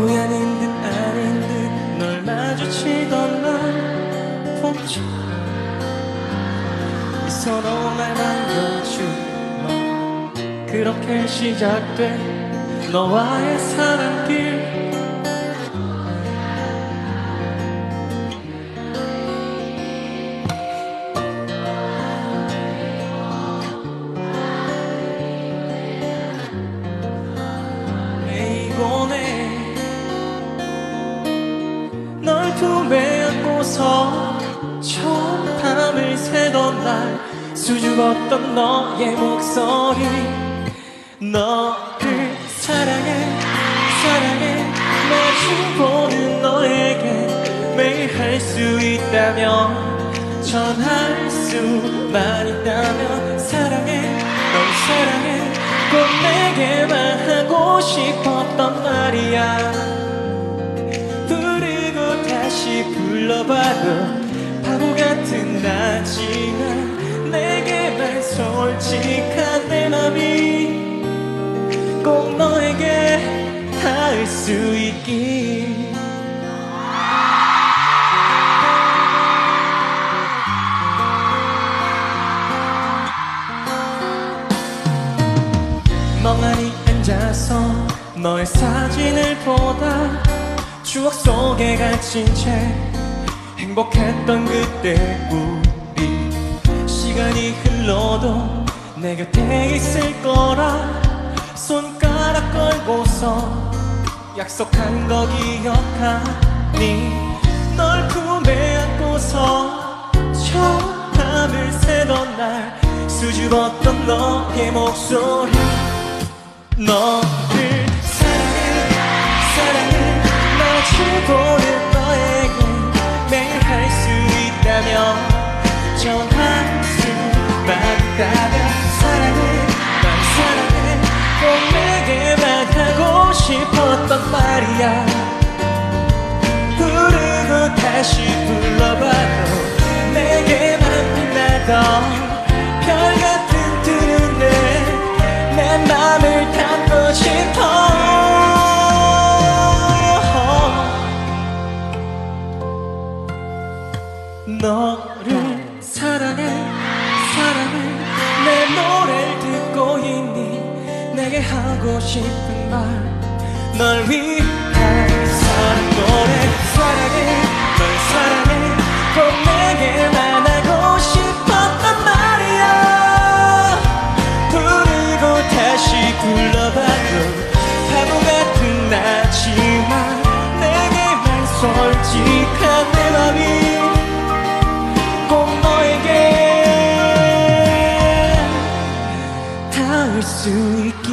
우연인 듯 아닌 듯 널 마주치던 날 멈춰. 서로 날너 그렇게 시작된 너와의 사랑길 날 수줍었던 너의 목소리. 너를 사랑해 사랑해. 마주 보는 너에게 매일 할 수 있다면 전할 수만 있다면 사랑해 널 사랑해. 꼭 내게만 하고 싶었던 말이야. 부르고 다시 불러봐도 솔직한 내 맘이 꼭 너에게 닿을 수 있길 멍하니 앉아서 너의 사진을 보다 추억 속에 갇힌 채 행복했던 그때 우리 시간이 흘러도 내 곁에 있을 거라. 손가락 걸고서 약속한 거 기억하니 널 품에 안고서 처음 밤을 새던 날 수줍었던 너의 목소리. 너를 사랑해 사랑해. 마주보는 너에게 매일 할 수 있다면 전할 수만 있다 말이야. 부르고 다시 불러봐도 내게만 빛나던 별 같은 두 눈에 내 맘을 담고 싶어. 너를 사랑해. 사랑해 내 노래를 듣고 있니? 내게 하고 싶은 말 널 위한 사랑 노래 사랑해 널 사랑해. 꼭 내게만 하고 싶었단 말이야. 부르고 다시 불러봐도 바보 같은 나지만 내게만 솔직한 내 맘이 꼭 너에게 닿을 수 있길